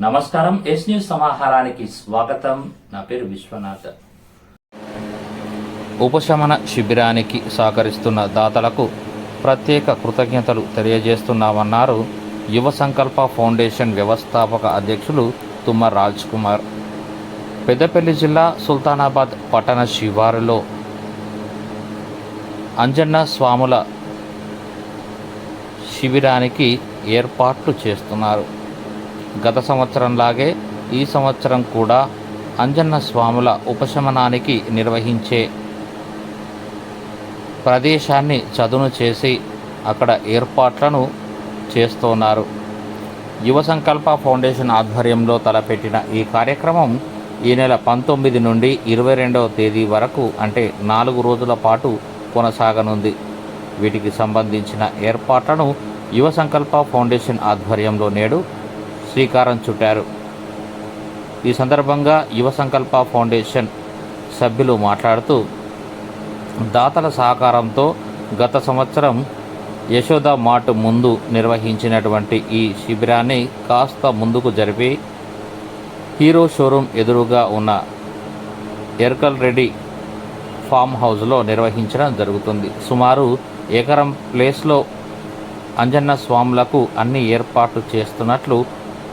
నమస్కారం yes news సమాహారానికి స్వాగతం. నా పేరు విశ్వనాథ్. ఉపశమన శిబిరానికి సహకరిస్తున్న దాతలకు ప్రత్యేక కృతజ్ఞతలు తెలియజేస్తున్నామన్నారు యువ సంకల్ప ఫౌండేషన్ వ్యవస్థాపక అధ్యక్షులు తుమ్మ రాజ్ కుమార్. పెద్దపల్లి జిల్లా సుల్తానాబాద్ పట్టణ శివారులో అంజన్న స్వాముల శిబిరానికి ఏర్పాట్లు చేస్తున్నారు. గత సంవత్సరంలాగే ఈ సంవత్సరం కూడా అంజన్న స్వాముల ఉపశమనానికి నిర్వహించే ప్రదేశాన్ని చదును చేసి అక్కడ ఏర్పాట్లను చేస్తున్నారు. యువ సంకల్ప ఫౌండేషన్ ఆధ్వర్యంలో తలపెట్టిన ఈ కార్యక్రమం ఈ నెల పంతొమ్మిది నుండి ఇరవై రెండవ తేదీ వరకు అంటే నాలుగు రోజుల పాటు కొనసాగనుంది. వీటికి సంబంధించిన ఏర్పాట్లను యువ సంకల్ప ఫౌండేషన్ ఆధ్వర్యంలో నేడు శ్రీకారం చుట్టారు. ఈ సందర్భంగా యువ సంకల్ప ఫౌండేషన్ సభ్యులు మాట్లాడుతూ దాతల సహకారంతో గత సంవత్సరం యశోద మార్ట్ ముందు నిర్వహించినటువంటి ఈ శిబిరాన్ని కాస్త ముందుకు జరిపి హీరో షోరూం ఎదురుగా ఉన్న ఎర్కల్ రెడ్డి ఫామ్ హౌస్లో నిర్వహించడం జరుగుతుంది. సుమారు ఎకరం ప్లేస్లో అంజన్న స్వాములకు అన్ని ఏర్పాట్లు చేస్తున్నట్లు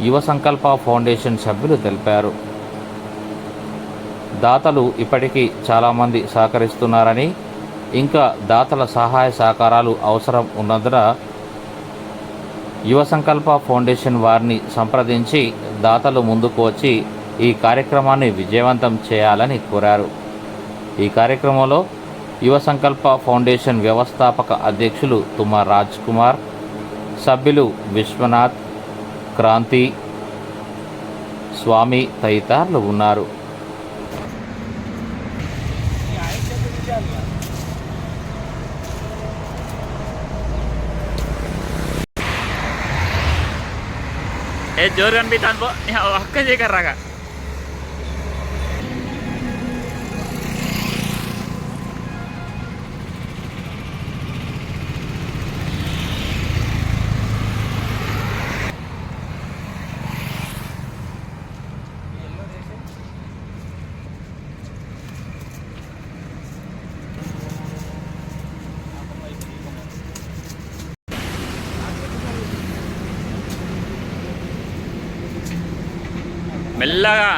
యువ సంకల్ప ఫౌండేషన్ సభ్యులు తెలిపారు. దాతలు ఇప్పటికీ చాలామంది సహకరిస్తున్నారని ఇంకా దాతల సహాయ సహకారాలు అవసరం ఉన్నందున యువ సంకల్ప ఫౌండేషన్ వారిని సంప్రదించి దాతలు ముందుకు వచ్చి ఈ కార్యక్రమాన్ని విజయవంతం చేయాలని కోరారు. ఈ కార్యక్రమంలో యువ సంకల్ప ఫౌండేషన్ వ్యవస్థాపక అధ్యక్షులు తుమార్ రాజ్ కుమార్ సభ్యులు విశ్వనాథ్ క్రాంతి స్వామి తదితరులు ఉన్నారు. ఏ జోరు కనిపిస్తాను పో ఒక్క చేయకర్రాగా மெல்லగా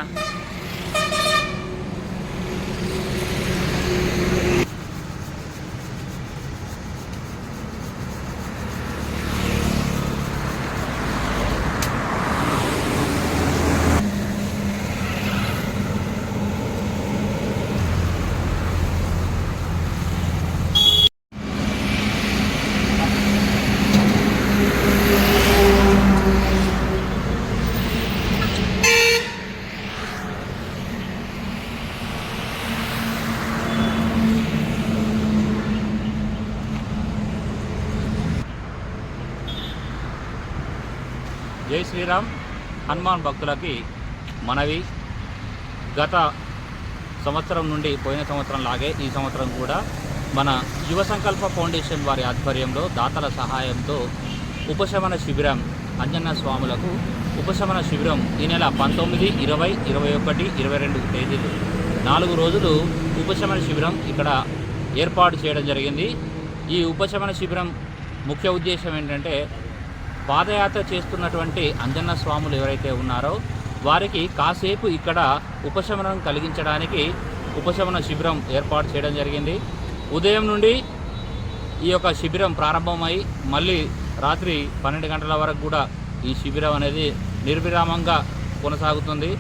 శ్రీరామ్ హనుమాన్ భక్తులకి మనవి. గత సంవత్సరం నుండి పోయిన సంవత్సరం లాగే ఈ సంవత్సరం కూడా మన యువ సంకల్ప ఫౌండేషన్ వారి ఆధ్వర్యంలో దాతల సహాయంతో ఉపశమన శిబిరం అంజన్న స్వాములకు ఉపశమన శిబిరం ఈ నెల పంతొమ్మిది ఇరవై ఇరవై ఒకటి ఇరవై రెండు తేదీలు. నాలుగు రోజులు ఉపశమన శిబిరం ఇక్కడ ఏర్పాటు చేయడం జరిగింది. ఈ ఉపశమన శిబిరం ముఖ్య ఉద్దేశం ఏంటంటే పాదయాత్ర చేస్తున్నటువంటి అంజన్న స్వాములు ఎవరైతే ఉన్నారో వారికి కాసేపు ఇక్కడ ఉపశమనం కలిగించడానికి ఉపశమన శిబిరం ఏర్పాటు చేయడం జరిగింది. ఉదయం నుండి ఈ యొక్క శిబిరం ప్రారంభమై మళ్ళీ రాత్రి పన్నెండు గంటల వరకు కూడా ఈ శిబిరం అనేది నిర్విరామంగా కొనసాగుతుంది.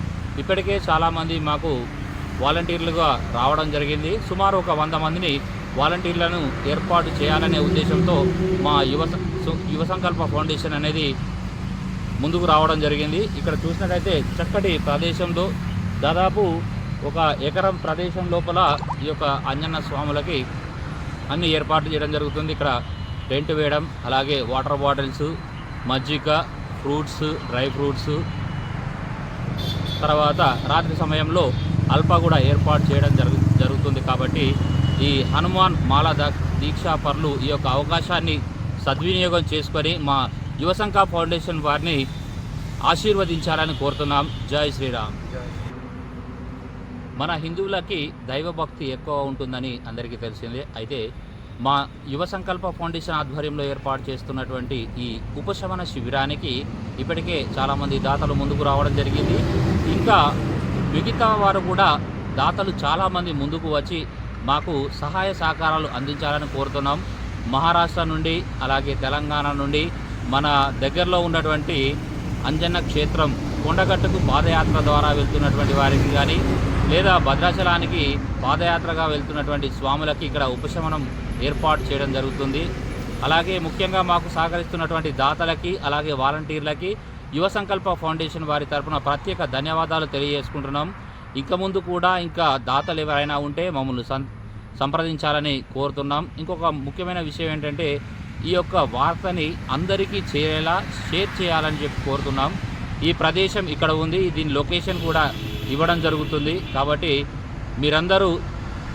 ఇప్పటికే చాలామంది మాకు వాలంటీర్లుగా రావడం జరిగింది. సుమారు ఒక వంద మందిని వాలంటీర్లను ఏర్పాటు చేయాలనే ఉద్దేశంతో మా యువ యువ సంకల్ప ఫౌండేషన్ అనేది ముందుకు రావడం జరిగింది. ఇక్కడ చూసినట్లయితే చక్కటి ప్రదేశంలో దాదాపు ఒక ఎకరం ప్రదేశం లోపల ఈ యొక్క అంజన్న స్వాములకి అన్ని ఏర్పాట్లు చేయడం జరుగుతుంది. ఇక్కడ టెంట్ వేయడం అలాగే వాటర్ బాటిల్స్ మజ్జిగ ఫ్రూట్స్ డ్రై ఫ్రూట్స్. తర్వాత రాత్రి సమయంలో అల్ప కూడా ఏర్పాటు చేయడం జరుగు జరుగుతుంది కాబట్టి ఈ హనుమాన్ మాల దీక్షాపరులు ఈ యొక్క అవకాశాన్ని సద్వినియోగం చేసుకొని మా యువసంఖ ఫౌండేషన్ వారిని ఆశీర్వదించాలని కోరుతున్నాం. జై శ్రీరామ్. మన హిందువులకి దైవభక్తి ఎక్కువ ఉంటుందని అందరికీ తెలిసిందే. అయితే మా యువ సంకల్ప ఫౌండేషన్ ఆధ్వర్యంలో ఏర్పాటు చేస్తున్నటువంటి ఈ ఉపశమన శిబిరానికి ఇప్పటికే చాలామంది దాతలు ముందుకు రావడం జరిగింది. ఇంకా మిగతా వారు కూడా దాతలు చాలామంది ముందుకు వచ్చి మాకు సహాయ సహకారాలు అందించాలని కోరుతున్నాం. మహారాష్ట్ర నుండి అలాగే తెలంగాణ నుండి మన దగ్గరలో ఉన్నటువంటి అంజన్న క్షేత్రం కొండగట్టుకు పాదయాత్ర ద్వారా వెళ్తున్నటువంటి వారికి కానీ లేదా భద్రాచలానికి పాదయాత్రగా వెళ్తున్నటువంటి స్వాములకి ఇక్కడ ఉపశమనం ఏర్పాటు చేయడం జరుగుతుంది. అలాగే ముఖ్యంగా మాకు సహకరిస్తున్నటువంటి దాతలకి అలాగే వాలంటీర్లకి యువ సంకల్ప ఫౌండేషన్ వారి తరపున ప్రత్యేక ధన్యవాదాలు తెలియజేసుకుంటున్నాం. ఇక ముందు కూడా ఇంకా దాతలు ఎవరైనా ఉంటే మమ్మల్ని సంప్రదించాలని కోరుతున్నాం. ఇంకొక ముఖ్యమైన విషయం ఏంటంటే ఈ యొక్క వార్తని అందరికీ చేరేలా షేర్ చేయాలని చెప్పి కోరుతున్నాం. ఈ ప్రదేశం ఇక్కడ ఉంది దీని లొకేషన్ కూడా ఇవ్వడం జరుగుతుంది. కాబట్టి మీరందరూ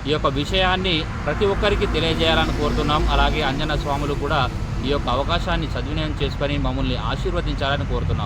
ఈ యొక్క విషయాన్ని ప్రతి ఒక్కరికి తెలియజేయాలని కోరుతున్నాం. అలాగే అంజన స్వాములు కూడా ఈ యొక్క అవకాశాన్ని సద్వినియోగం చేసుకొని మమ్మల్ని ఆశీర్వదించాలని కోరుతున్నాం.